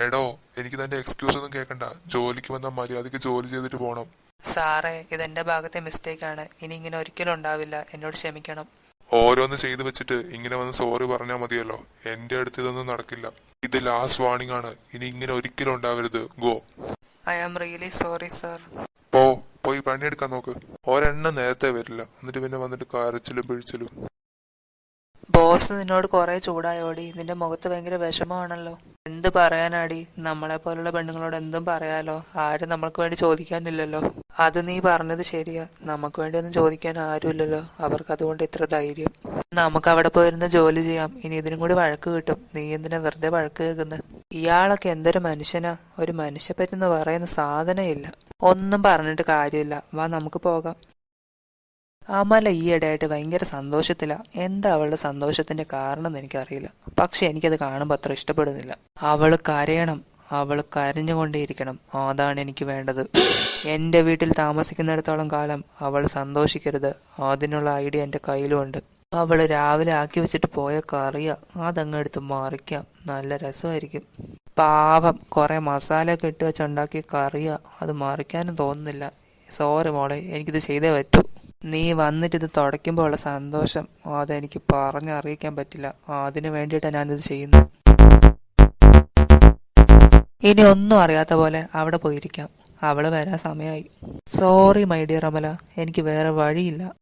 എടോ എനിക്ക് തന്റെ എക്സ്ക്യൂസ് ഒന്നും കേൾക്കണ്ട ജോലിക്ക് വന്ന മര്യാദയ്ക്ക് ജോലി ചെയ്തിട്ട് പോണം. സാറേ ഇതെന്റെ ഭാഗത്തെ മിസ്റ്റേക്ക് ആണ്. ഇനി ഇങ്ങനെ ഒരിക്കലും ഉണ്ടാവില്ല. എന്നോട് ക്ഷമിക്കണം. ഓരോന്ന് ചെയ്തു വെച്ചിട്ട് ഇങ്ങനെ വന്ന് സോറി പറഞ്ഞാൽ മതിയല്ലോ. എന്റെ അടുത്ത് ഇതൊന്നും നടക്കില്ല. ഇത് ലാസ്റ്റ് വാർണിംഗ് ആണ്. ഇനി ഇങ്ങനെ ഒരിക്കലും ഉണ്ടാവരുത്. Go I am really sorry sir പോ പോയി പണിയെടുക്കാൻ നോക്ക്. ഒരെണ്ണം നേരത്തെ വരില്ല. എന്നിട്ട് പിന്നെ വന്നിട്ട് കരച്ചിലും പിഴിച്ചിലും. ബോസ് നിന്നോട് കുറെ ചൂടായോടി. നിന്റെ മുഖത്ത് ഭയങ്കര വിഷമമാണല്ലോ. എന്ത് പറയാനാടി? നമ്മളെ പോലുള്ള പെണ്ണുങ്ങളോട് എന്തും പറയാലോ? ആരും നമ്മൾക്ക് വേണ്ടി ചോദിക്കാനില്ലല്ലോ. അത് നീ പറഞ്ഞത് ശരിയാ. നമുക്ക് വേണ്ടി ഒന്നും ചോദിക്കാൻ ആരുമില്ലല്ലോ. അവർക്ക് അതുകൊണ്ട് ഇത്ര ധൈര്യം. നമുക്ക് അവിടെ പോയിരുന്ന് ജോലി ചെയ്യാം. ഇനി ഇതിനും കൂടി വഴക്ക് കിട്ടും. നീ എന്തിനാ വെറുതെ വഴക്ക് കേൾക്കുന്നത് ഇയാളൊക്കെ എന്തൊരു മനുഷ്യനാ. ഒരു മനുഷ്യപ്പറ്റെന്ന് പറയുന്ന സാധനമില്ല. ഒന്നും പറഞ്ഞിട്ട് കാര്യമില്ല. വാ നമുക്ക് പോകാം. അമല ഈയിടെയായിട്ട് ഭയങ്കര സന്തോഷത്തിലാണ് എന്താ അവളുടെ സന്തോഷത്തിന്റെ കാരണം എന്ന് എനിക്കറിയില്ല. പക്ഷെ എനിക്കത് കാണുമ്പോൾ അത്ര ഇഷ്ടപ്പെടുന്നില്ല. അവൾ കരയണം. അവൾ കരഞ്ഞുകൊണ്ടേയിരിക്കണം. അതാണ് എനിക്ക് വേണ്ടത്. എന്റെ വീട്ടിൽ താമസിക്കുന്നിടത്തോളം കാലം അവൾ സന്തോഷിക്കരുത്. അതിനുള്ള ഐഡിയ എന്റെ കയ്യിലുമുണ്ട് അവൾ രാവിലെ ആക്കി വെച്ചിട്ട് പോയ കറിയ. അതങ്ങ് എടുത്ത് മറിക്കാം. നല്ല രസമായിരിക്കും. പാവം കുറെ മസാലയൊക്കെ ഇട്ട് വെച്ചുണ്ടാക്കിയ കറിയ. അത് മറിക്കാനും തോന്നുന്നില്ല. സോറി മോളെ എനിക്കിത് ചെയ്തേ പറ്റൂ. നീ വന്നിട്ട് ഇത് തുടയ്ക്കുമ്പോൾ ഉള്ള സന്തോഷം അതെനിക്ക് പറഞ്ഞറിയിക്കാൻ പറ്റില്ല. അതിനു വേണ്ടിയിട്ടാണ് ഞാനിത് ചെയ്യുന്നത്. ഇനി ഒന്നും അറിയാത്ത പോലെ അവിടെ പോയിരിക്കാം. അവൾ വരാൻ സമയമായി സോറി മൈ ഡിയർ അമല. എനിക്ക് വേറെ വഴിയില്ല.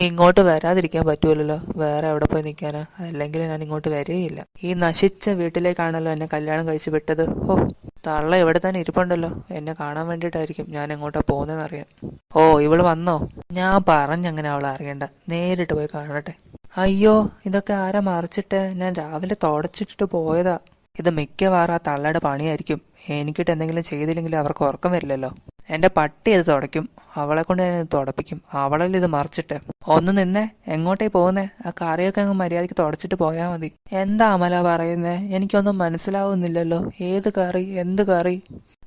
ഇങ്ങോട്ട് വരാതിരിക്കാൻ പറ്റുമല്ലോ. വേറെ എവിടെ പോയി നിൽക്കാനാ? അല്ലെങ്കിൽ ഞാൻ ഇങ്ങോട്ട് വരികയില്ല. ഈ നശിച്ച വീട്ടിലേക്കാണല്ലോ എന്നെ കല്യാണം കഴിച്ചു വിട്ടത്. ഓ തള്ള ഇവിടെ തന്നെ ഇരിപ്പുണ്ടല്ലോ. എന്നെ കാണാൻ വേണ്ടിയിട്ടായിരിക്കും ഞാൻ എങ്ങോട്ടാ പോകുന്നതെന്ന് അറിയാം ഓ ഇവൾ വന്നോ? ഞാൻ പറഞ്ഞങ്ങനെ അവളെ അറിയണ്ട. നേരിട്ട് പോയി കാണട്ടെ. അയ്യോ ഇതൊക്കെ ആരാ മറിച്ചിട്ട്? ഞാൻ രാവിലെ തുടച്ചിട്ടിട്ട് പോയതാ. ഇത് മിക്കവാറും ആ തള്ളയുടെ പണിയായിരിക്കും. എനിക്കിട്ട് എന്തെങ്കിലും ചെയ്തില്ലെങ്കിൽ അവർക്ക് ഉറക്കം വരില്ലല്ലോ. എന്റെ പട്ടി ഇത് തുടയ്ക്കും. അവളെ കൊണ്ട് ഞാൻ തുടപ്പിക്കും. അവളല്ലേ ഇത് മറിച്ചിട്ട്. ഒന്ന് നിന്നെ. എങ്ങോട്ടേ പോകുന്നേ? ആ കറിയൊക്കെ അങ്ങ് മര്യാദയ്ക്ക് തുടച്ചിട്ട് പോയാൽ മതി. എന്താ അമല പറയുന്നേ? എനിക്കൊന്നും മനസ്സിലാവുന്നില്ലല്ലോ. ഏത് കറി? എന്ത് കറി?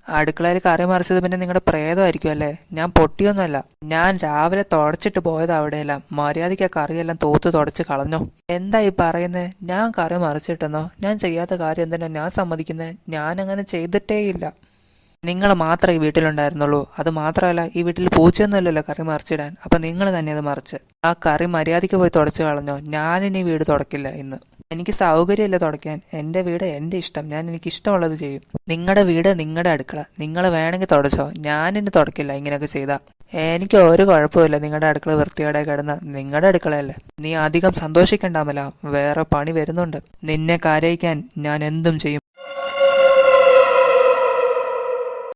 അടുക്കളയിൽ കറി മറിച്ചത് പിന്നെ നിങ്ങളുടെ പ്രേതമായിരിക്കും അല്ലേ? ഞാൻ പൊട്ടിയൊന്നുമല്ല. ഞാൻ രാവിലെ തുടച്ചിട്ട് പോയത് അവിടെയെല്ലാം. മര്യാദയ്ക്ക് ആ കറിയെല്ലാം തൂത്ത് തുടച്ച് കളഞ്ഞോ. എന്താ ഈ പറയുന്നത് ഞാൻ കറി മറിച്ചിട്ടെന്നോ? ഞാൻ ചെയ്യാത്ത കാര്യം എന്തിനാ ഞാൻ സമ്മതിക്കുന്നത് ഞാൻ അങ്ങനെ ചെയ്തിട്ടേയില്ല. നിങ്ങൾ മാത്രമേ ഈ വീട്ടിലുണ്ടായിരുന്നുള്ളൂ. അത് മാത്രമല്ല ഈ വീട്ടിൽ പൂച്ചയൊന്നുമല്ലല്ലോ കറി മറിച്ചിടാൻ. അപ്പൊ നിങ്ങൾ തന്നെ അത് മറിച്ച്. ആ കറി മര്യാദയ്ക്ക് പോയി തുടച്ചു കളഞ്ഞോ? ഞാനിനി വീട് തുടക്കില്ല ഇന്ന്. എനിക്ക് സൗകര്യമില്ല തുടയ്ക്കാൻ. എന്റെ വീട് എന്റെ ഇഷ്ടം. ഞാൻ എനിക്ക് ഇഷ്ടമുള്ളത് ചെയ്യും. നിങ്ങളുടെ വീട് നിങ്ങളുടെ അടുക്കള. നിങ്ങൾ വേണമെങ്കിൽ തുടച്ചോ. ഞാനിനി തുടക്കില്ല ഇങ്ങനെയൊക്കെ ചെയ്താ. എനിക്ക് ഒരു കുഴപ്പമില്ല നിങ്ങളുടെ അടുക്കള വൃത്തിയോടെ കിടന്ന നിങ്ങളുടെ അടുക്കളയല്ലേ. നീ അധികം സന്തോഷിക്കണ്ടാമല്ല വേറെ പണി വരുന്നുണ്ട്. നിന്നെ കരയിക്കാൻ ഞാൻ എന്തും ചെയ്യും.